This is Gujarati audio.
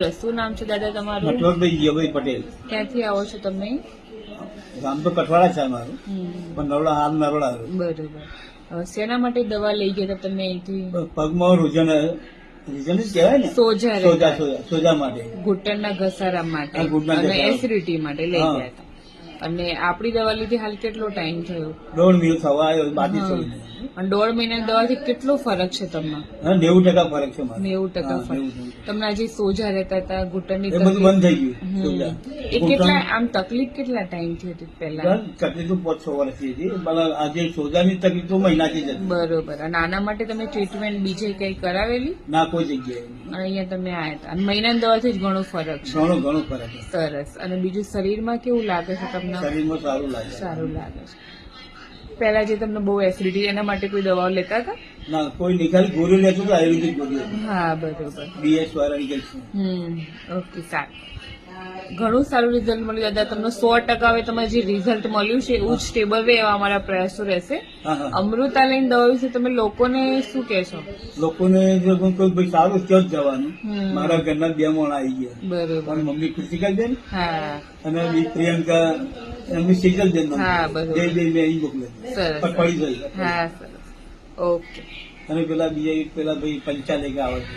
શું નામ છે દાદા તમારું? નટવરભાઈ જીવાભાઈ પટેલ. ક્યાંથી આવો છો તમે? ગામ તો કઠવાડા છે અમારું પણ નવડા હાલ નવડા બરોબર. શેના માટે દવા લઈ ગયા હતા તમે અહીંથી? પગમાં રોજન રીઝન જ કહેવાય ને? સોજા સોજા સોજા માટે. ઘૂંટણના ઘસારા માટે. અને એસિડિટી માટે લઈ ગયા હતા. અને આપણી દવા લીધી હાલ કેટલો ટાઈમ થયો? દોઢ મિનિટ થવા આવ્યો બાકી. છોડીને. અને દોઢ મહિના દવાથી કેટલો ફરક છે તમને? નેવું ટકા ફરક છે નેવું ટકા ફરક. તમને હજી સોજા રહેતા હતા ઘૂંટણની બધું બંધ થઈ ગયું એ કેટલા આમ તકલીફ કેટલા ટાઈમથી હતી પહેલા? તકલીફ પાંચ છ વર્ષથી હતી. આજે સોજાની તકલીફ તો મહિનાથી જ હતી. બરોબર. અને આના માટે તમે ટ્રીટમેન્ટ બીજે કઈ કરાવેલી? ના કોઈ જગ્યાએ. અહીંયા તમે આયા હતા. અને મહિના દવાથી જ ઘણો ફરક છે. ઘણો ઘણો ફરક સરસ. અને બીજું શરીરમાં કેવું લાગે છે તમને? શરીરમાં સારું લાગે. સારું લાગે છે. પહેલા જે તમને બહુ એસિડિટી એના માટે કોઈ દવાઓ લેતા હતા? ના કોઈ નિકાલ ગોળી લેતો તો આયુર્વેદિક ગોળી હા બરોબર. બીએસ વાળા નિકાલ હમ ઓકે સારું. ઘણું સારું રિઝલ્ટ મળ્યું દાદા. તમને સો ટકા હવે તમારે જે રિઝલ્ટ મળ્યું છે એવું જ સ્ટેબલ રહે એવા અમારા પ્રયાસો રહેશે. હા હા. અમૃતા લઈને દવા વિશે તમે લોકોને શું કહેશો? લોકોને જો કોઈ કોઈ ભાઈ સારું ક્યાં જવાનું. મારા ઘરના બે મોણ આવી ગયા. બરોબર. મમ્મી ખુશી બેન હા. અને પ્રિયંકા એમની સિજલ બેન હા, બરોબર. જય જય મેં અહીં મોકલે. સરસ. પડી ગઈ હા સરસ. ઓકે. અને પેલા બીજા પેલા ભાઈ પંચાલે આવે છે.